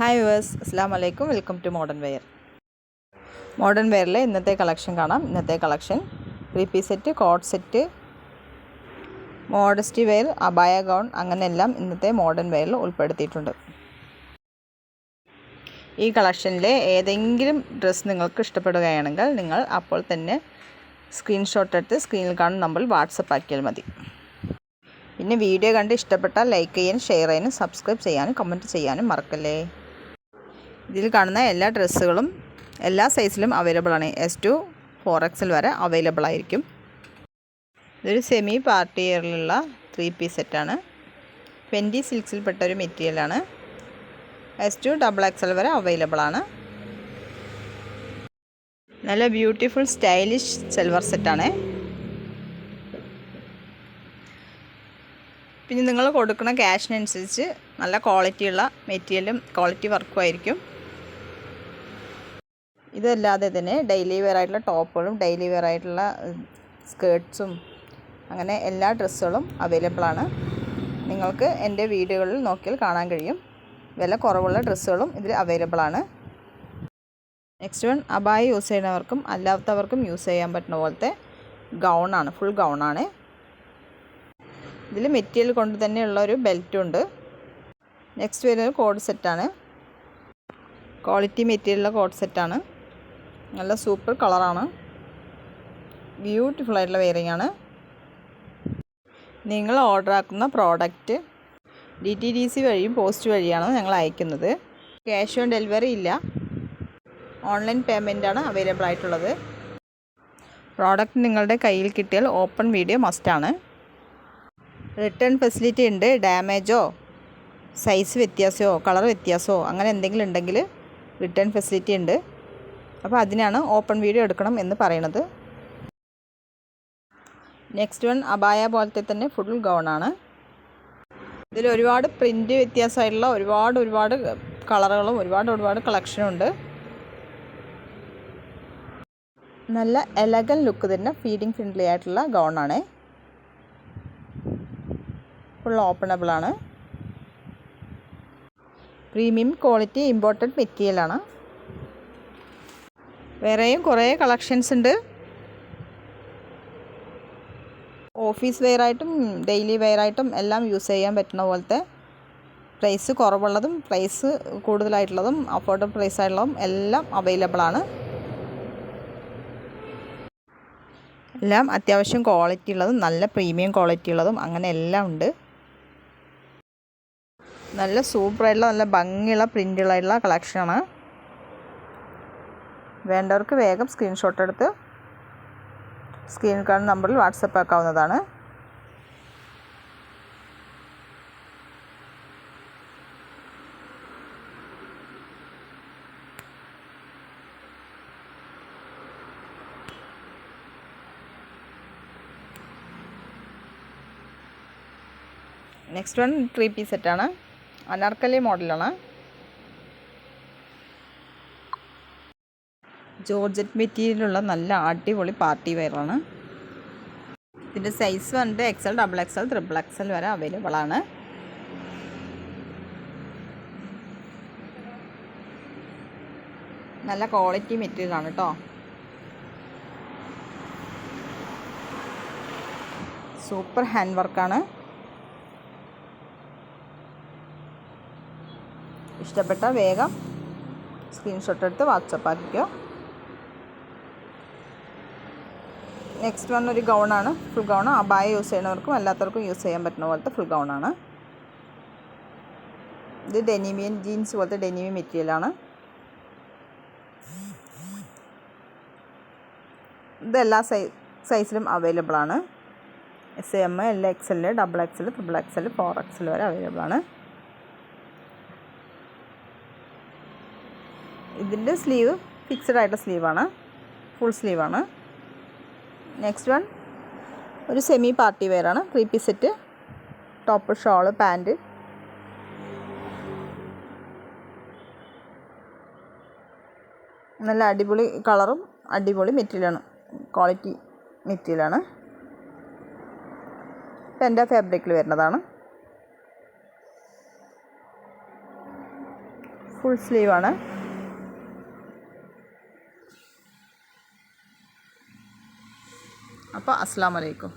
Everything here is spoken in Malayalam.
ഹായ് വേഴ്സ് അസ്സാം വലൈക്കും welcome to modern wear modern വെയറിലെ ഇന്നത്തെ കളക്ഷൻ കാണാം. ഇന്നത്തെ collection three piece set coat set modesty wear അബായ gown അങ്ങനെയെല്ലാം ഇന്നത്തെ മോഡേൺ വെയറിൽ ഉൾപ്പെടുത്തിയിട്ടുണ്ട്. ഈ കളക്ഷനിലെ ഏതെങ്കിലും ഡ്രസ്സ് നിങ്ങൾക്ക് ഇഷ്ടപ്പെടുകയാണെങ്കിൽ നിങ്ങൾ അപ്പോൾ തന്നെ സ്ക്രീൻഷോട്ട് എടുത്ത് സ്ക്രീനിൽ കാണുന്ന നമ്മൾ വാട്സപ്പ് ആക്കിയാൽ മതി. പിന്നെ വീഡിയോ കണ്ട് ഇഷ്ടപ്പെട്ടാൽ ലൈക്ക് ചെയ്യാനും ഷെയർ ചെയ്യാനും സബ്സ്ക്രൈബ് ചെയ്യാനും കമന്റ് ചെയ്യാനും മറക്കല്ലേ? ഇതിൽ കാണുന്ന എല്ലാ ഡ്രസ്സുകളും എല്ലാ സൈസിലും അവൈലബിൾ ആണ്. എസ് ടു ഫോർ എക്സിൽ വരെ അവൈലബിൾ ആയിരിക്കും. ഇതൊരു സെമി പാർട്ടി ഇയറിലുള്ള ത്രീ പീസ് സെറ്റാണ് ട്വന്റി സിൽക്സിൽപ്പെട്ട ഒരു മെറ്റീരിയലാണ് എസ് ടു ഡബിൾ എക്സൽ വരെ അവൈലബിൾ ആണ്. നല്ല ബ്യൂട്ടിഫുൾ സ്റ്റൈലിഷ് സിൽവർ സെറ്റാണ് പിന്നെ നിങ്ങൾ കൊടുക്കുന്ന ക്യാഷിനനുസരിച്ച് നല്ല ക്വാളിറ്റിയുള്ള മെറ്റീരിയലും ക്വാളിറ്റി വർക്കും ആയിരിക്കും. ഇതല്ലാതെ തന്നെ ഡെയിലി വെയർ ആയിട്ടുള്ള ടോപ്പുകളും ഡെയിലി വെയർ ആയിട്ടുള്ള സ്കേർട്ട്സും അങ്ങനെ എല്ലാ ഡ്രസ്സുകളും അവൈലബിൾ ആണ്. നിങ്ങൾക്ക് എന്റെ വീഡിയോകളിൽ നോക്കിയാൽ കാണാൻ കഴിയും. വില കുറവുള്ള ഡ്രസ്സുകളും ഇതിൽ അവൈലബിൾ ആണ്. നെക്സ്റ്റ് വൺ അബായ യൂസ് ചെയ്യുന്നവർക്കും അല്ലാത്തവർക്കും യൂസ് ചെയ്യാൻ പറ്റുന്ന പോലത്തെ ഗൗണാണ് ഫുൾ ഗൗണാണ് ഇതിൽ മെറ്റീരിയൽ കൊണ്ട് തന്നെയുള്ള ഒരു ബെൽറ്റും ഉണ്ട്. നെക്സ്റ്റ് വരുന്നത് കോഡ് സെറ്റാണ് ക്വാളിറ്റി മെറ്റീരിയലുള്ള കോഡ് സെറ്റാണ് നല്ല സൂപ്പർ കളറാണ്. ബ്യൂട്ടിഫുൾ ആയിട്ടുള്ള വെയറിംഗ് ആണ്. നിങ്ങൾ ഓർഡർ ആക്കുന്ന product D T D C വഴിയും പോസ്റ്റ് വഴിയാണ് ഞങ്ങൾ അയക്കുന്നത്. ക്യാഷ് ഓൺ ഡെലിവറി ഇല്ല. ഓൺലൈൻ പേയ്മെന്റാണ് അവൈലബിൾ ആയിട്ടുള്ളത്. പ്രോഡക്റ്റ് നിങ്ങളുടെ കയ്യിൽ കിട്ടിയാൽ ഓപ്പൺ വീഡിയോ മസ്റ്റാണ് റിട്ടേൺ ഫെസിലിറ്റി ഉണ്ട്. ഡാമേജോ സൈസ് വ്യത്യാസമോ കളർ വ്യത്യാസമോ അങ്ങനെ എന്തെങ്കിലും ഉണ്ടെങ്കിൽ റിട്ടേൺ ഫെസിലിറ്റി ഉണ്ട്. അപ്പോൾ അതിനാണ് ഓപ്പൺ വീഡിയോ എടുക്കണം എന്ന് പറയുന്നത് നെക്സ്റ്റ് വൺ അബായ പോലത്തെ തന്നെ ഫുൾ ഗൗണാണ് ഇതിൽ ഒരുപാട് പ്രിന്റ് വ്യത്യാസമായിട്ടുള്ള ഒരുപാട് ഒരുപാട് കളറുകളും ഒരുപാട് ഒരുപാട് കളക്ഷനും ഉണ്ട്. നല്ല എലഗൻ ലുക്ക് തന്നെ ഫീഡിങ് ഫ്രണ്ട്ലി ആയിട്ടുള്ള ഗൗണാണ് ഫുൾ ഓപ്പണബിൾ ആണ്. പ്രീമിയം ക്വാളിറ്റി ഇമ്പോർട്ടന്റ് മെറ്റീരിയലാണ് വേറെയും കുറേ കളക്ഷൻസ് ഉണ്ട്. ഓഫീസ് വെയർ ആയിട്ടും ഡെയിലി വെയർ ആയിട്ടും എല്ലാം യൂസ് ചെയ്യാൻ പറ്റുന്ന പോലത്തെ പ്രൈസ് കുറവുള്ളതും പ്രൈസ് കൂടുതലായിട്ടുള്ളതും അഫോർഡബിൾ പ്രൈസ് ആയിട്ടുള്ളതും എല്ലാം അവൈലബിൾ ആണ്. എല്ലാം അത്യാവശ്യം ക്വാളിറ്റി ഉള്ളതും നല്ല പ്രീമിയം ക്വാളിറ്റി ഉള്ളതും അങ്ങനെ എല്ലാം ഉണ്ട്. നല്ല സൂപ്പറായിട്ടുള്ള നല്ല ഭംഗിയുള്ള പ്രിന്റുകളായിട്ടുള്ള കളക്ഷനാണ് വേണ്ടവർക്ക് വേഗം സ്ക്രീൻഷോട്ട് എടുത്ത് സ്ക്രീൻ കാണുന്ന നമ്പറിൽ വാട്സപ്പ് ആക്കാവുന്നതാണ്. നെക്സ്റ്റ് വൺ ത്രീ പീസ് സെറ്റാണ് അനാർക്കലി മോഡലാണ്. ജോർജറ്റ് മെറ്റീരിയലുള്ള നല്ല അടിപൊളി പാർട്ടി വെയറാണ് ഇതിന്റെ സൈസ് വന്നിട്ട് XL double XL triple XL വരെ അവൈലബിൾ ആണ്. നല്ല ക്വാളിറ്റി മെറ്റീരിയൽ ആണ് കേട്ടോ സൂപ്പർ ഹാൻഡ് വർക്കാണ് ഇഷ്ടപ്പെട്ട വേഗം സ്ക്രീൻഷോട്ട് എടുത്ത് വാട്സപ്പ് ആക്കിക്കോ. നെക്സ്റ്റ് വൺ ഒരു ഗൗണാണ് ഫുൾ ഗൗൺ അബായ യൂസ് ചെയ്യുന്നവർക്കും അല്ലാത്തവർക്കും യൂസ് ചെയ്യാൻ പറ്റുന്ന പോലത്തെ ഫുൾ ഗൗണാണ് ഇത് ഡെനിമിയൻ ജീൻസ് പോലത്തെ ഡെനിമിയൻ മെറ്റീരിയലാണ് ഇത് എല്ലാ സൈ സൈസിലും അവൈലബിൾ ആണ്. S M L X L double X L triple X L four X L വരെ അവൈലബിൾ ആണ്. ഇതിന്റെ സ്ലീവ് ഫിക്സഡ് ആയിട്ടുള്ള സ്ലീവാണ് ഫുൾ സ്ലീവാണ് നെക്സ്റ്റ് വൺ ഒരു semi party വെയറാണ് three piece set top shawl pant നല്ല അടിപൊളി കളറും അടിപൊളി മെറ്റീരിയലാണ് ക്വാളിറ്റി മെറ്റീരിയലാണ് പെൻഡ ഫാബ്രിക്കിൽ വരുന്നതാണ്. ഫുൾ സ്ലീവാണ് അപ്പോൾ അസ്സാം വലൈക്കും